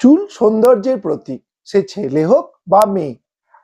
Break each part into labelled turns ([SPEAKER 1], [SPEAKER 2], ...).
[SPEAKER 1] চুল সৌন্দর্যের প্রতীক। সে ছেলে হোক বা মেয়ে।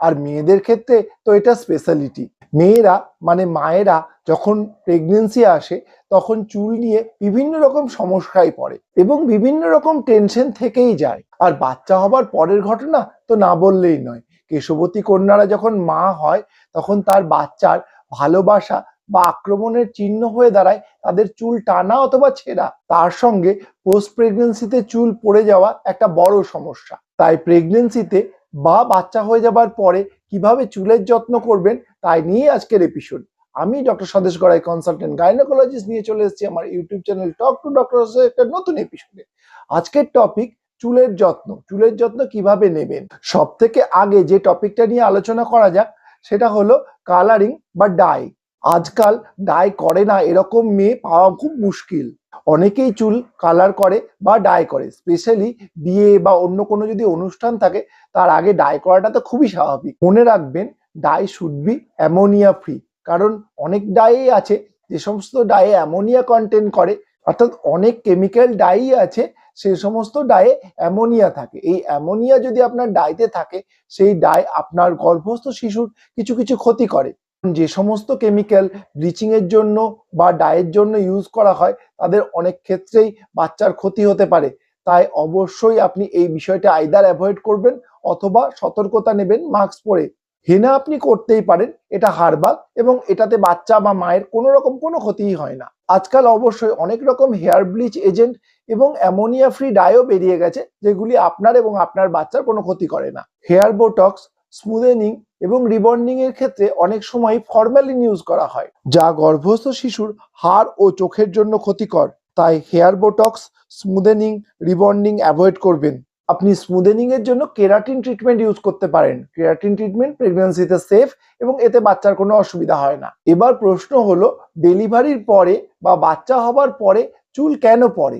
[SPEAKER 1] আর মেয়েদের ক্ষেত্রে তো এটা স্পেশালিটি মেয়েরা মানে মায়েরা যখন প্রেগনেন্সি আসে, তখন চুল নিয়ে বিভিন্ন রকম সমস্যায় পড়ে এবং বিভিন্ন রকম টেনশন থেকেই যায়। আর বাচ্চা হবার পরের ঘটনা তো না বললেই নয়। কেশবতী কন্যারা যখন মা হয়, তখন তার বাচ্চার ভালোবাসা বা আক্রমণের চিহ্ন হয়ে দাঁড়ায়, তাদের চুল টানা অথবা ছেঁড়া। তার সঙ্গে পোস্ট প্রেগনেন্সিতে চুল পড়ে যাওয়া একটা বড় সমস্যা। তাই প্রেগনেন্সিতে বা বাচ্চা হয়ে যাবার পরে কীভাবে চুলের যত্ন করবেন, তাই নিয়ে আজকের এপিসোড আমি ডক্টর স্বদেশ গড়াই কনসালটেন্ট গাইনোকোলজিস্ট নিয়ে চলে এসেছি আমার YouTube channel talk to doctor একটা নতুন এপিসোডে আজকের টপিক চুলের যত্ন। চুলের যত্ন কীভাবে নেবেন? সব থেকে আগে যে টপিকটা নিয়ে আলোচনা করা যাক, সেটা হলো কালারিং বা ডাই আজকাল ডাই করে না, এরকম মেয়ে পাওয়া খুব মুশকিল। অনেকেই চুল কালার করে বা ডাই করে স্পেশালি বিয়ে বা অন্য কোনো যদি অনুষ্ঠান থাকে, তার আগে ডাই করাটা তো খুবই স্বাভাবিক। মনে রাখবেন dye should be ammonia free কারণ অনেক ডাই আছে, যে সমস্ত ডায়ে অ্যামোনিয়া কন্টেন্ট করে, অর্থাৎ অনেক কেমিক্যাল ডাই আছে, সে সমস্ত ডায়ে অ্যামোনিয়া থাকে। এই অ্যামোনিয়া যদি আপনার ডাইতে থাকে, সেই ডাই আপনার গর্ভস্থ শিশুর কিছু কিছু ক্ষতি করে। যে সমস্ত কেমিক্যাল ব্লিচিং এর জন্য বা ডায়ের জন্য ইউজ করা হয়, তাদের অনেক ক্ষেত্রেই বাচ্চার ক্ষতি হতে পারে। তাই অবশ্যই আপনি এই বিষয়টা আইদার অ্যাভয়েড করবেন অথবা সতর্কতা নেবেন মাস্ক পরে। হেনা আপনি করতেই পারেন, এটা হার্বাল এবং এটাতে বাচ্চা বা মায়ের কোনো রকম কোনো ক্ষতিই হয় না। আজকাল অবশ্যই অনেক রকম হেয়ার ব্লিচ এজেন্ট এবং অ্যামোনিয়া ফ্রি ডায়ও বেরিয়ে গেছে, যেগুলি আপনার এবং আপনার বাচ্চার কোনো ক্ষতি করে না। হেয়ার বোটক্স স্মুদেনিং এবং রিবন্ডিং এর ক্ষেত্রে অনেক সময় ফরম্যালিন ইউজ করা হয়, যা গর্ভস্থ শিশুর হাড় ও চোখের জন্য ক্ষতিকর। তাই hair Botox smoothening rebonding avoid করবেন। আপনি স্মুদেনিং এর জন্য কেরাটিন ট্রিটমেন্ট ইউজ করতে পারেন। কেরাটিন ট্রিটমেন্ট প্রেগন্যান্সিতে সেফ এবং এতে বাচ্চার কোনো অসুবিধা হয় না। এবার প্রশ্ন হলো ডেলিভারির পরে বা বাচ্চা হবার পরে চুল কেন পড়ে?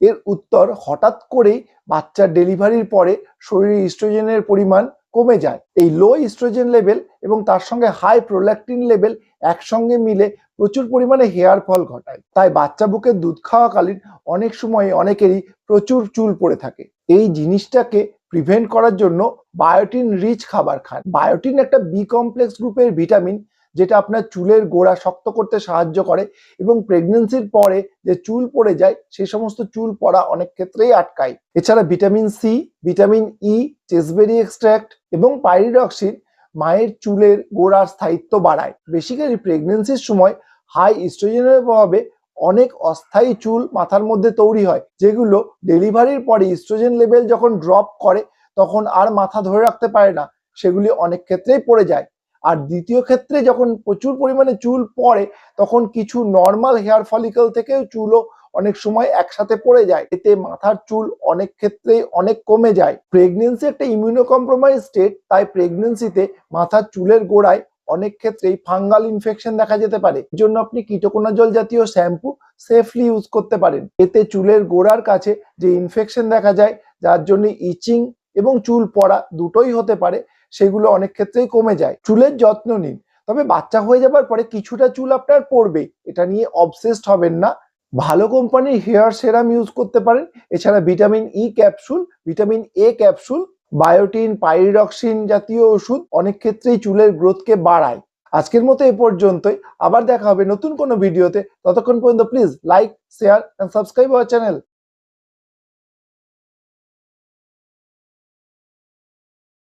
[SPEAKER 1] এর উত্তর হঠাৎ করেই বাচ্চার ডেলিভারির পরে শরীরে ইস্ট্রোজেনের পরিমাণ কমে যায়। এই লো ইস্ট্রোজেন লেভেল এবং তার সঙ্গে হাই প্রোল্যাক্টিন লেভেল একসঙ্গে মিলে প্রচুর পরিমাণে হেয়ার ফল ঘটায়। তাই বাচ্চা বুকের দুধ খাওয়াকালীন অনেক সময় অনেকেরই প্রচুর চুল পড়ে থাকে। এই জিনিসটাকে প্রিভেন্ট করার জন্য বায়োটিন রিচ খাবার খান। বায়োটিন একটা বি কমপ্লেক্স গ্রুপের ভিটামিন যেটা আপনার চুলের গোড়া শক্ত করতে সাহায্য করে এবং প্রেগনেন্সির পরে যে চুল পড়ে যায় সেই সমস্ত চুল পড়া অনেক ক্ষেত্রেই আটকায়। এছাড়া vitamin C vitamin E chasteberry extract এবং পাইরিডক্সিন মায়ের চুলের গোড়ার স্থায়িত্ব বাড়ায়। বেসিক্যালি প্রেগনেন্সির সময় হাই ইস্ট্রোজেনের প্রভাবে অনেক অস্থায়ী চুল মাথার মধ্যে তৈরি হয়, যেগুলো ডেলিভারির পরে ইস্ট্রোজেন লেভেল যখন ড্রপ করে, তখন আর মাথা ধরে রাখতে পারে না। সেগুলি অনেক ক্ষেত্রেই পড়ে যায়। আর দ্বিতীয় ক্ষেত্রে যখন প্রচুর পরিমাণে চুল পড়ে, তখন কিছু নর্মাল হেয়ার ফলিকল থেকেও চুলও অনেক সময় একসাথে পড়ে যায়। এতে মাথার চুল অনেক ক্ষেত্রেই অনেক কমে যায়। প্রেগনেন্সি একটা ইমিউনো কম্প্রোমাইজ স্টেট তাই প্রেগনেন্সিতে মাথার চুলের গোড়ায় অনেক ক্ষেত্রেই ফাঙ্গাল ইনফেকশন দেখা যেতে পারে। এই জন্য আপনি কীটকোনাজল জাতীয় শ্যাম্পু সেফলি ইউজ করতে পারেন। এতে চুলের গোড়ার কাছে যে ইনফেকশন দেখা যায়, যার জন্য ইচিং এবং চুল পড়া দুটোই হতে পারে। সেগুলো অনেক ক্ষেত্রেই কমে যায়। চুলের যত্ন নিন। তবে বাচ্চা হয়ে যাবার পরে কিছুটা চুল আপনার পড়বে। এটা নিয়ে অবসেসড হবেন না। ভালো কোম্পানির হেয়ার সেরাম ইউজ করতে পারেন। এছাড়া vitamin E capsule vitamin A capsule biotin pyridoxine জাতীয় ওষুধ অনেক ক্ষেত্রেই চুলের গ্রোথকে বাড়ায়। আজকের মতো এ পর্যন্তই। আবার দেখা হবে নতুন কোনো ভিডিওতে ততক্ষণ পর্যন্ত please like share and subscribe our channel